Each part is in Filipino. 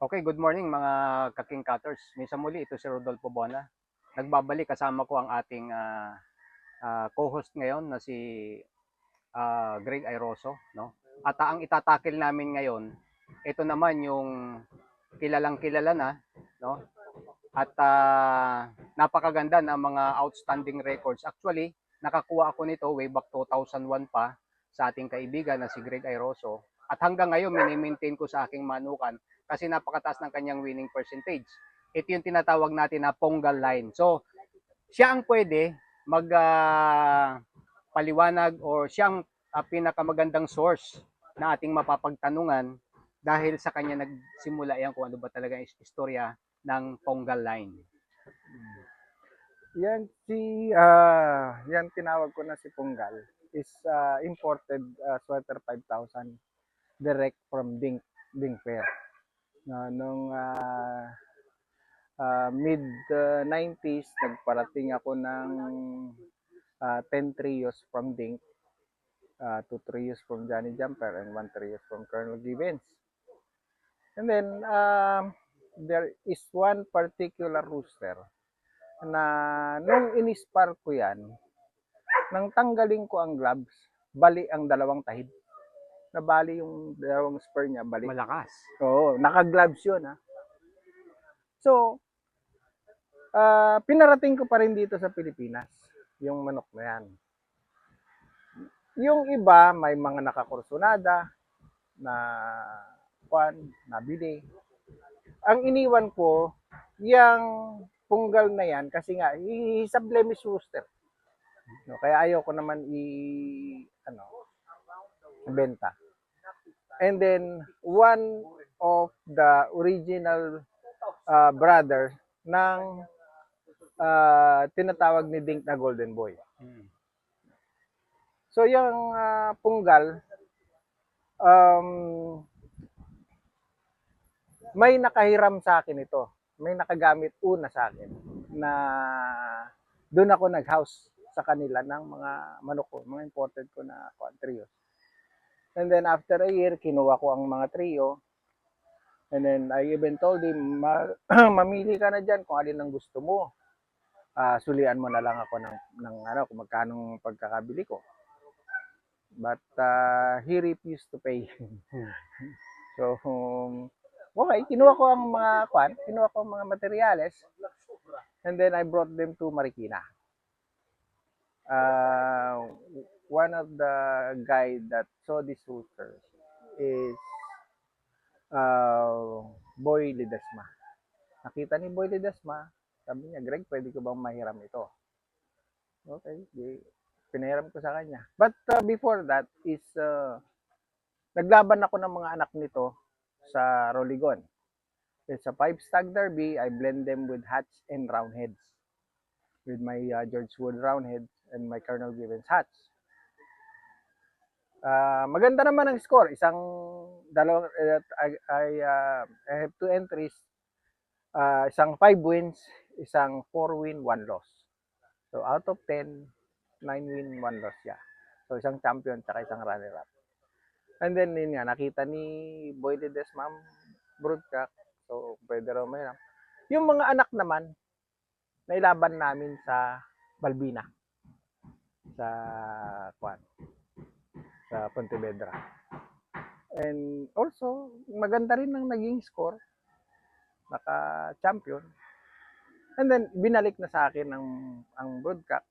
Okay, good morning mga kaking cutters. Minsan muli, ito si Rodolfo Bona. Nagbabalik kasama ko ang ating ah, ah, co-host ngayon na si ah, Greg Airoso. No? At ang itatakil namin ngayon, ito naman yung kilalang kilala na. No? At ah, napakaganda ng mga outstanding records. Actually, nakakuha ako nito way back 2001 pa sa ating kaibigan na si Greg Airoso. At hanggang ngayon, mini-maintain ko sa aking manukan kasi napakataas ng kanyang winning percentage. Ito yung tinatawag natin na Pongal line. So, siya ang pwede mag ah, paliwanag or siyang ah, pinakamagandang source na ating mapapagtanungan dahil sa kanya nagsimula yan kung ano ba talaga ang is- istorya ng Pongal line. Yan si ah yan tinawag ko na si Punggal is ah, imported ah, sweater 5000 direct from Ding Ding Fair. Na nung ah, ah, mid ah, 90s nagparating ako ng ah, 10 trios from Ding, uh, 2 trios from Johnny Jumper and 1 trios from Colonel Givens. And then um, there is one particular rooster na nung inispar ko yan, nang tanggalin ko ang gloves, bali ang dalawang tahid. Nabali yung dalawang spur niya, bali. Malakas. Oo, naka-gloves yun ha. So, ah, pinarating ko pa rin dito sa Pilipinas, yung manok na yan. Yung iba, may mga nakakursunada na kwan, nabili. Ang iniwan ko, yung punggal na yan, kasi nga, he's a blemish rooster. No, kaya ayaw ko naman i, ano, benta. And then, one of the original uh, brother ng uh, tinatawag ni Dink na Golden Boy. Mm. So, yung ah, punggal, um, may nakahiram sa akin ito. May nakagamit una sa akin na doon ako nag-house sa kanila ng mga manok ko, mga imported ko na trios. And then after a year, kinuha ko ang mga trio. And then I even told him, "Ma- mamili ka na dyan kung alin ang gusto mo. Ah, sulian mo na lang ako ng, ng ano, kung magkano ang pagkakabili ko. But ah, he refused to pay. so, um, okay, kinuha ko ang mga kwan, kinuha ko ang mga materyales. And then I brought them to Marikina. Uh, one of the guy that saw this rooster is uh, Boy Ledesma. Nakita ni Boy Ledesma, sabi niya, Greg, pwede ko bang mahiram ito? Okay, di, pinahiram ko sa kanya. But uh, before that is, uh, naglaban ako ng mga anak nito sa Roligon. It's a five stag derby. I blend them with hatch and roundheads. With my uh, George Wood roundheads and my Colonel Givens hatch. Ah, maganda naman ang score. Isang dalawang uh, I, uh, I have two entries. Ah, isang 5 wins, isang 4 win, 1 loss. So out of 10, 9 win, 1 loss siya. So isang champion tsaka isang runner up. And then yun nga, nakita ni Boy Ledesma ma'am broadcast. So pwede raw may Yung mga anak naman, nailaban namin sa Balbina. Sa Kwan sa Pontevedra. And also, maganda rin ang naging score. Naka-champion. And then, binalik na sa akin ang, ang broadcast.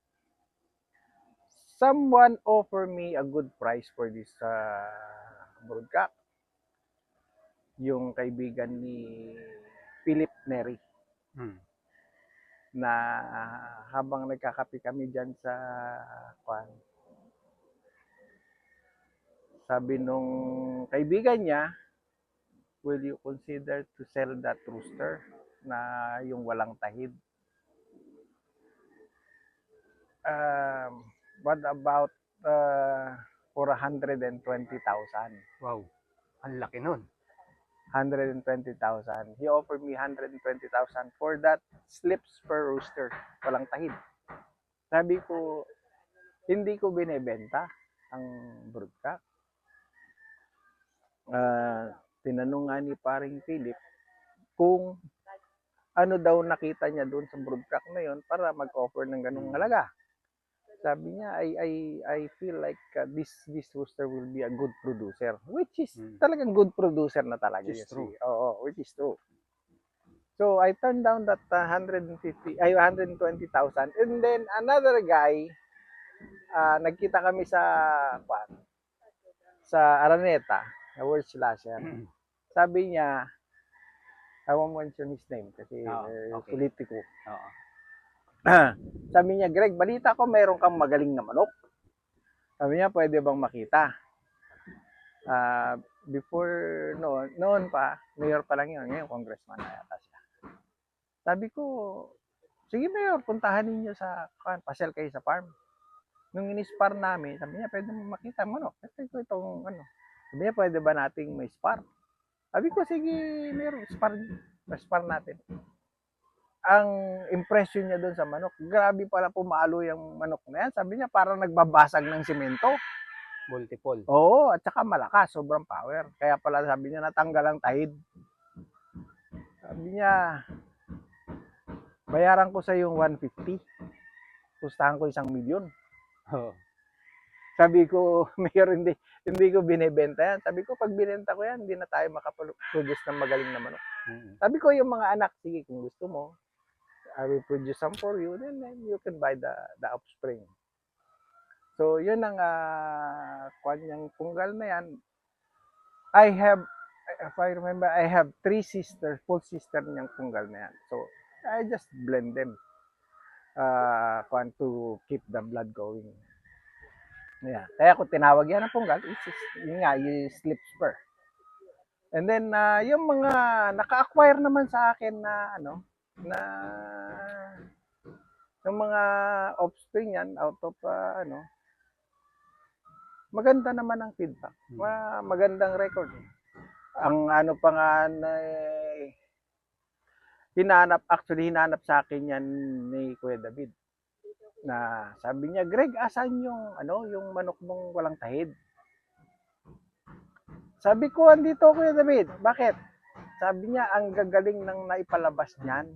Someone offer me a good price for this uh, broadcast. Yung kaibigan ni Philip Neri Mm. Na habang nagkakape kami dyan sa kwan, sabi nung kaibigan niya, will you consider to sell that rooster na yung walang tahid? Um, what about uh, for 120,000? Wow. Ang laki nun. 120,000. He offered me 120,000 for that slips per rooster. Walang tahid. Sabi ko, hindi ko binebenta ang broodcock. Ah, tinanong nga ni paring Philip kung ano daw nakita niya doon sa broodcock na yon para mag-offer ng ganung halaga. Sabi niya, I, I, I feel like uh, this this rooster will be a good producer. Which is Mm. talagang good producer na talaga. Which is true. Oo, which is true. So I turned down that uh, 150, ay 120,000. And then another guy, ah, nagkita kami sa, kwan, sa Araneta, na World Slasher. Sabi niya, I won't mention his name kasi eh, okay. politiko. Oo. Sabi niya, Greg, balita ko meron kang magaling na manok. Sabi niya, pwede bang makita? Ah, before noon, noon pa, mayor pa lang yun, ngayon congressman na yata siya. Sabi ko, sige mayor, puntahan ninyo sa, kan, pasyal kayo sa farm. Nung inispar namin, sabi niya, pwede mo makita manok. Kasi ko itong, ano, sabi niya, pwede ba nating may spar? Sabi ko, sige, meron, spar, spar natin ang impression niya doon sa manok, grabe pala pumalo yung manok na yan. Sabi niya, parang nagbabasag ng simento. Multiple. Oo, at saka malakas, sobrang power. Kaya pala sabi niya, natanggal ang tahid. Sabi niya, bayaran ko sa yung 150. Pustahan ko isang milyon. Oo. Sabi ko, mayor, hindi, hindi ko binibenta yan. Sabi ko, pag binenta ko yan, hindi na tayo makaproduce ng magaling na manok. Mm. Sabi ko yung mga anak, sige kung gusto mo, I will produce some for you, then, then you can buy the the offspring. So, yun ang uh, kanyang punggal na yan. I have, if I remember, I have three sisters, full sister niyang punggal na yan. So, I just blend them uh, kwan to keep the blood going. Yeah. Kaya ko tinawag yan ang punggal, it's, yun nga, yung slip spur. And then ah, yung mga naka-acquire naman sa akin na ano na yung mga offspring yan out of ah, ano maganda naman ang feedback. Ma- magandang record. Ang ano pa nga na eh, hinanap actually hinanap sa akin yan ni Kuya David na sabi niya Greg asan yung ano yung manok mong walang tahid sabi ko, andito Kuya David. Bakit? Sabi niya, ang gagaling ng naipalabas niyan.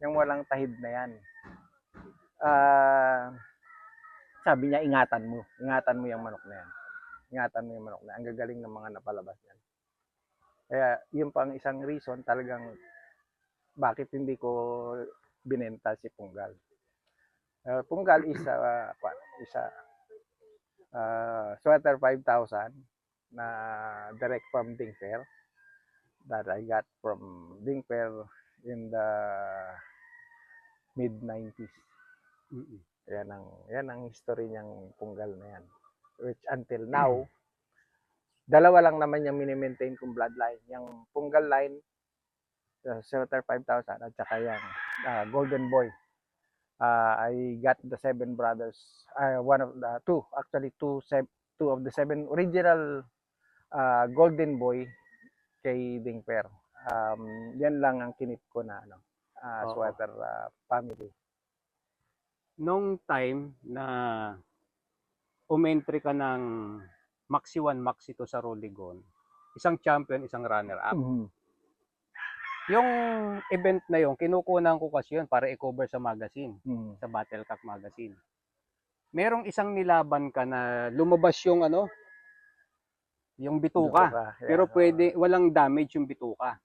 Yung walang tahid na yan. Ah, sabi niya, ingatan mo. Ingatan mo yung manok na yan. Ingatan mo yung manok na yan. Ang gagaling ng mga napalabas niyan. Kaya, yun pang isang reason talagang bakit hindi ko binenta si Punggal. Uh, Punggal is a, is a uh, sweater 5,000 na direct from Dingper that I got from Dingper in the mid 90s. Mm. Yan ang yan ang history niyang punggal na yan. Which until now dalawa lang naman yung mini-maintain kong bloodline. Yung punggal line uh, Shelter 5000 at saka yung uh, Golden Boy. Uh, I got the seven brothers, uh, one of the two, actually two, two of the seven original uh, Golden Boy kay Dingper. Um, yan lang ang kinip ko na ano, uh, Oo. sweater uh, family. Nung time na umentry ka ng Maxi 1, Maxi 2 sa Roligon, isang champion, isang runner-up. Yung event na yon kinukunan ko kasi yun para i-cover sa magazine, Mm. sa Battlecock magazine. Merong isang nilaban ka na lumabas yung ano, yung bituka. Bituka, yeah. Pero pwede, walang damage yung bituka.